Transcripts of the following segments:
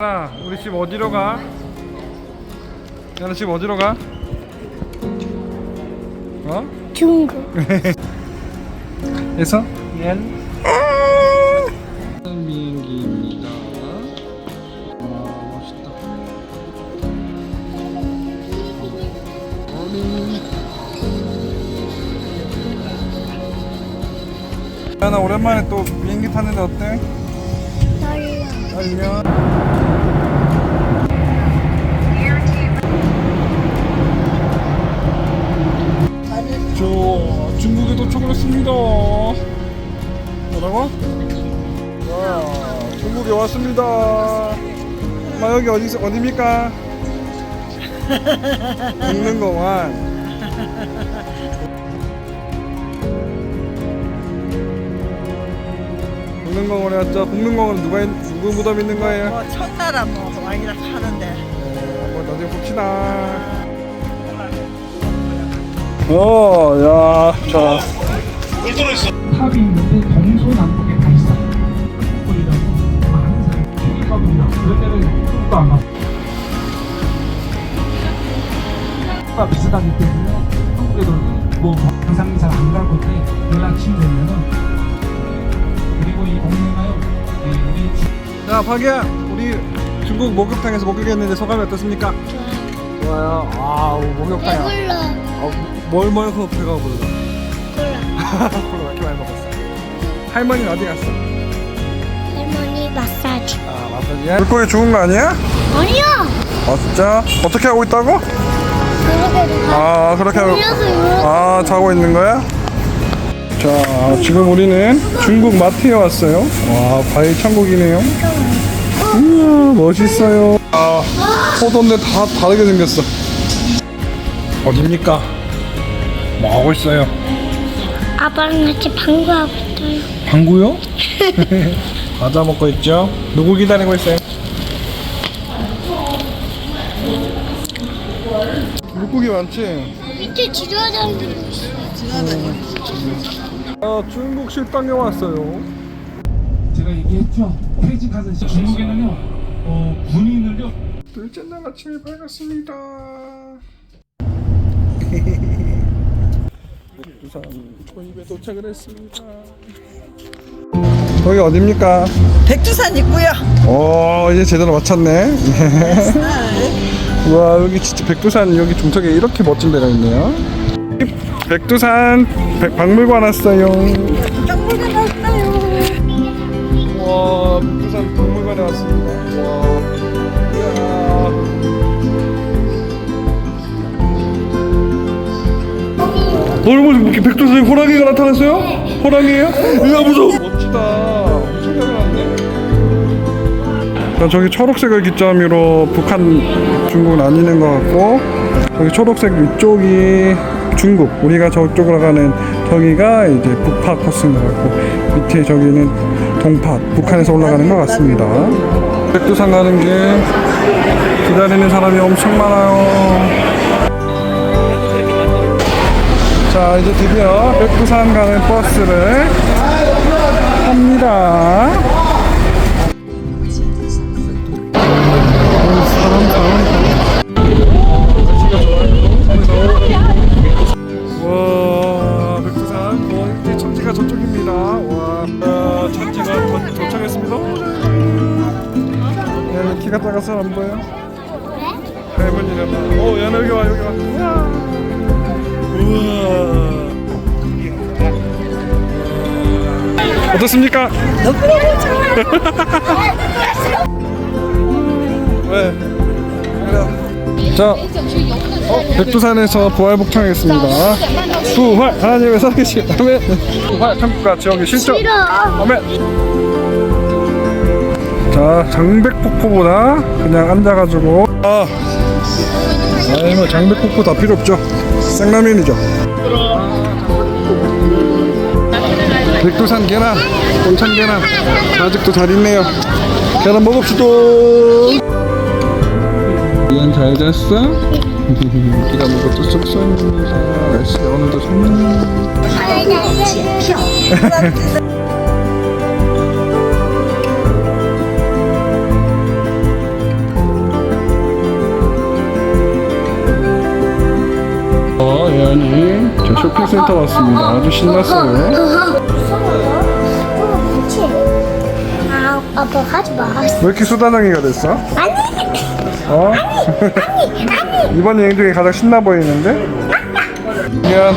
야, 우리 집 어디로 가? 야너 집 어디로 가? 어? 중국. 해서? 옌 비행기입니다 와 멋있다 야나 오랜만에 또 비행기 탔는데 어때? 떨려 저 중국에 도착을 했습니다. 뭐라고? 와, 중국에 왔습니다. 엄마 여기 어디 어디입니까? 국능공원. 국능공원에 왔죠. 국능공원은 누가 있- 누구 무덤 있는 거예요? 뭐 첫나라 뭐 왕이라 하는데 네, 한번 나중에 봅시다. 어, 야, 자. 탑이 있는데 동서남북에 가 있어요. 보이라고 많은 사람이 생각합니다. 그런 데는 꿈도 안 가고. 가 비슷하기 때문에 한국에서는 뭐 항상 잘안갈 건데 연락치면 되면은 그리고 이 동네가요. 네, 우리 주- 자, 박이야, 우리 중국 목욕탕에서 목욕했는데 소감이 어떻습니까? 좋아요. 아우, 목욕탕이야. 배불러. 아, 뭘 먹어서 배가 부르다. 콜라. 콜라 왜 이렇게 많이 먹었어? 할머니는 어디 갔어? 할머니 마사지. 아, 맞다. 물고기 죽은 거 아니야? 아니야. 아, 진짜? 어떻게 하고 있다고? 그렇게 아, 그렇게 하고. 올려서 이렇게. 아, 자고 있는 거야? 자, 지금 우리는 중국 마트에 왔어요. 와, 과일 천국이네요. 우와, 멋있어요. 아, 포도인데 다 다르게 생겼어. 어딥니까? 뭐 하고 있어요? 아빠랑 같이 방구하고 있어요. 방구요? 과자 먹고 있죠? 누구 기다리고 있어요? 물고기 많지? 밑에 지나다니고 있어. 아, 중국 식당에 왔어요. 제가 얘기했죠. 퇴직 가서 중국에는요. 어, 군인을요. 둘째 날 아침에 밝았습니다. 부산 고입에 도착을 했습니다. 거기 어딥니까? 백두산 있고요. 오 이제 제대로 맞췄네. 와 여기 진짜 백두산 여기 중턱에 이렇게 멋진 데가 있네요. 백두산 백- 박물관 왔어요. 정보가 났어요. 와 백두산 박물관에 왔습니다. 와. 이야. 여러분 이렇게 백두산에 호랑이가 나타났어요? 호랑이에요? 이야 무서워. 멋지다. 엄청 잘 나왔네. 자, 저기 초록색을 기점으로 북한 중국은 아니는 것 같고 저기 초록색 위쪽이 중국 우리가 저쪽으로 가는 저기가 이제 북파 코스인 것 같고 밑에 저기는 동파 북한에서 올라가는 것 같습니다. 백두산 가는 길 기다리는 사람이 엄청 많아요. 자 이제 드디어 백두산 가는 버스를 탑니다 야, 키가 작아서 안 보여 할머니랑 어 여기 와 여기 와 우와 어떻습니까? 왜? 그래. 자, 어, 백두산에서 부활복창했습니다. 부활 하나님의 살아계신 아멘. 부활 천국과 지옥의 실존. 싫어. 아멘. 자, 장백폭포보다 그냥 앉아가지고 아, 아이 뭐 장백폭포 다 필요 없죠. 생라면이죠. 백두산 계란, 동창 계란 아직도 잘 있네요. 계란 먹읍시다. 이안 잘 잤어? 기가 먹고 뚝 쏘입니다. 날씨가 오늘도 좋네. 저 쇼핑센터 왔습니다. 아주 신났어요. 아, 아빠 하지 마. 왜 이렇게 수다쟁이가 됐어? 아니, 어? 이번 여행 중에 가장 신나 보이는데? 미안,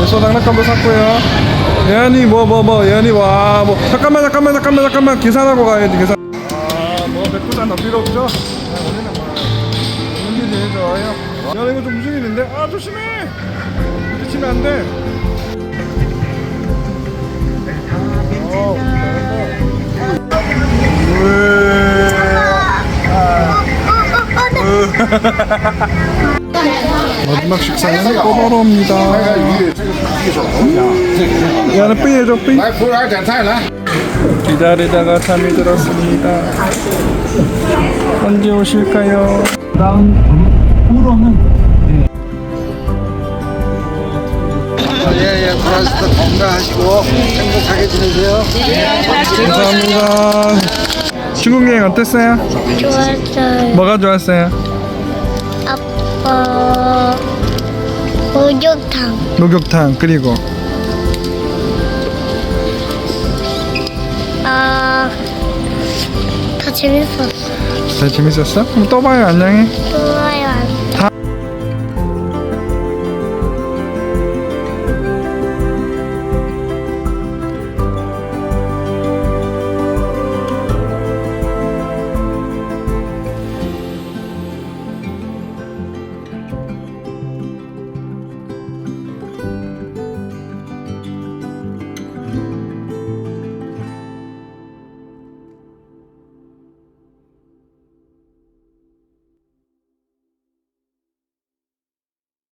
예서 장난감도 샀고요. 예안이 뭐 뭐 뭐 예안이 와 뭐 잠깐만 잠깐만 잠깐만 잠깐만 계산하고 가야지 계산. 아뭐 백두산 더 필요 없죠? 네, 우리는 뭐 있는 게 제일 좋아요. 야, 나 이거 좀 움직이는데? 아, 조심해! 부딪히면 안 돼. 어, 잘한다. 마지막 식사는 꼬바로입니다. 야는 삐해줘 삐. 기다리다가 잠이 들었습니다. 언제 오실까요? 다음. 후로는 네, 예, 예, 프랑스도 건강하시고 행복하게 지내세요. 감사합니다. 중국 여행 어땠어요? 좋았어요. 뭐가 좋았어요? 아빠, 목욕탕. 목욕탕 그리고 아, 다 재밌었어. 다 재밌었어? 그럼 또 봐요 안녕히. 좋아요.